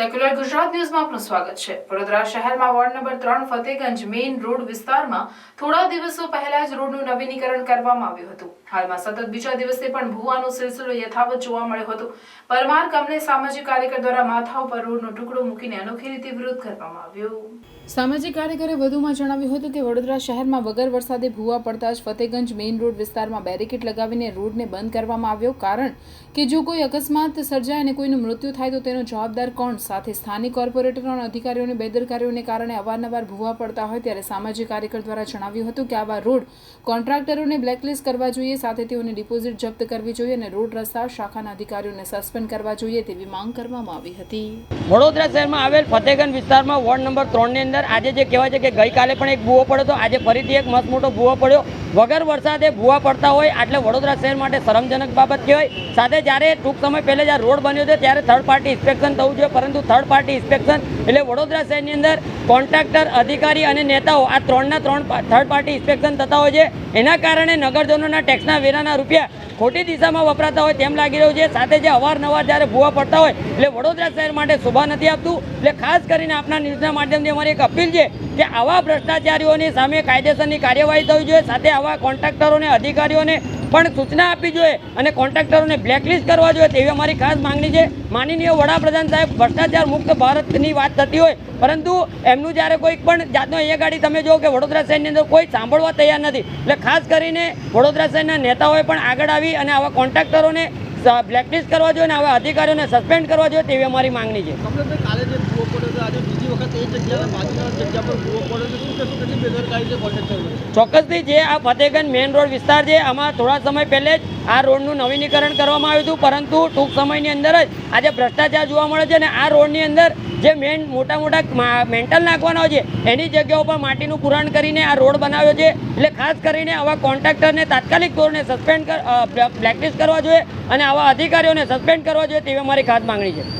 Secular Gujarat ન્યૂઝમાં આપનું સ્વાગત છે. વડોદરા શહેરમાં વોર્ડ નંબર ત્રણ ફતેગંજ મેઇન રોડ વિસ્તારમાં થોડા દિવસો પહેલા જ રોડનું નવીનીકરણ કરવામાં આવ્યું હતું. હાલમાં સતત બીજા દિવસે પણ ભૂવાનો સિલસિલો યથાવત જોવા મળ્યો હતો. પરમાર કમને સામાજિક કાર્યકર દ્વારા માથા ઉપર રોડનો ટુકડો મૂકીને અનોખી રીતે વિરોધ કરવામાં આવ્યો. સામાજિક કાર્યકરે વધુમાં જણાવ્યું હતું કે વડોદરા શહેરમાં વગર વરસાદે ભૂવા પડતા જ ફતેગંજ મેઇન રોડ વિસ્તારમાં બેરિકેડ લગાવીને રોડને બંધ કરવામાં આવ્યો. કારણ કે જો કોઈ અકસ્માત સર્જાય અને કોઈનું મૃત્યુ થાય તો તેનો જવાબદાર કોણ? સાથે સ્થાનિક કોર્પોરેટરો અને અધિકારીઓની બેદરકારીઓને કારણે અવારનવાર ભૂવા પડતા હોય ત્યારે સામાજિક કાર્યકર દ્વારા જણાવ્યું હતું કે આવા રોડ કોન્ટ્રાક્ટરોને બ્લેકલિસ્ટ કરવા જોઈએ, સાથે તેઓની ડિપોઝિટ જપ્ત કરવી જોઈએ અને રોડ રસ્તા શાખાના અધિકારીઓને સસ્પેન્ડ કરવા જોઈએ તેવી માંગ કરવામાં આવી હતી. વડોદરા શહેરમાં આવેલ ફતેગંજ વિસ્તારમાં વોર્ડ નંબર ત્રણની અંદર આજે જે કહેવાય છે કે ગઈકાલે પણ એક ભૂવો પડ્યો હતો. આજે ફરીથી એક મસ્ત મોટો ભૂવો પડ્યો. વગર વરસાદે ભૂવા પડતા હોય એટલે વડોદરા શહેર માટે શરમજનક બાબત કહેવાય. સાથે જ્યારે ટૂંક સમય પહેલાં જ્યારે રોડ બન્યો છે ત્યારે થર્ડ પાર્ટી ઇન્સ્પેક્શન થવું જોઈએ, પરંતુ થર્ડ પાર્ટી ઇન્સ્પેક્શન એટલે વડોદરા શહેરની અંદર કોન્ટ્રાક્ટર અધિકારી અને નેતાઓ આ ત્રણના ત્રણ થર્ડ પાર્ટી ઇન્સ્પેક્શન થતા હોય છે. એના કારણે નગરજનોના ટેક્સના વેરાના રૂપિયા ખોટી દિશામાં વપરાતા હોય તેમ લાગી રહ્યું છે. સાથે જે અવારનવાર જ્યારે ભૂવા પડતા હોય, એટલે વડોદરા શહેર માટે શોભા નથી આપતું. એટલે ખાસ કરીને આપણા ન્યૂઝના માધ્યમથી અમારી એક અપીલ છે કે આવા ભ્રષ્ટાચારીઓની સામે કાયદેસરની કાર્યવાહી થવી જોઈએ. સાથે આવા કોન્ટ્રાક્ટરોને, અધિકારીઓને પણ સૂચના આપવી જોઈએ અને કોન્ટ્રાક્ટરોને બ્લેકલિસ્ટ કરવા જોઈએ. તેવી અમારી ખાસ માંગણી છે. માનનીય વડાપ્રધાન સાહેબ, ભ્રષ્ટાચાર મુક્ત ભારતની વાત થતી હોય, પરંતુ એમનું જ્યારે કોઈક પણ જાતનો અહીંયા ગાડી તમે જો કે વડોદરા શહેરની અંદર કોઈ સાંભળવા તૈયાર નથી. એટલે ખાસ કરીને વડોદરા શહેરના નેતાઓએ પણ આગળ આવી અને આવા કોન્ટ્રાક્ટરોને બ્લેકલિસ્ટ કરવા જોઈએ અને આવા અધિકારીઓને સસ્પેન્ડ કરવા જોઈએ તેવી અમારી માંગણી છે. ચોક્કસથી જે આ ફતેગંજ મેઇન રોડ વિસ્તાર છે, આમાં થોડા સમય પહેલે જ આ રોડનું નવીનીકરણ કરવામાં આવ્યું હતું, પરંતુ ટૂંક સમયની અંદર જ આજે ભ્રષ્ટાચાર જોવા મળે છે અને આ રોડની અંદર જે મેન મોટા મોટા મેન્ટલ નાખવાના છે, એની જગ્યાઓ પર માટીનું પુરાણ કરીને આ રોડ બનાવ્યો છે. એટલે ખાસ કરીને આવા કોન્ટ્રાક્ટરને તાત્કાલિક ધોરણે સસ્પેન્ડ બ્લેકલિસ્ટ કરવા જોઈએ અને આવા અધિકારીઓને સસ્પેન્ડ કરવા જોઈએ તેવી અમારી ખાસ માંગણી છે.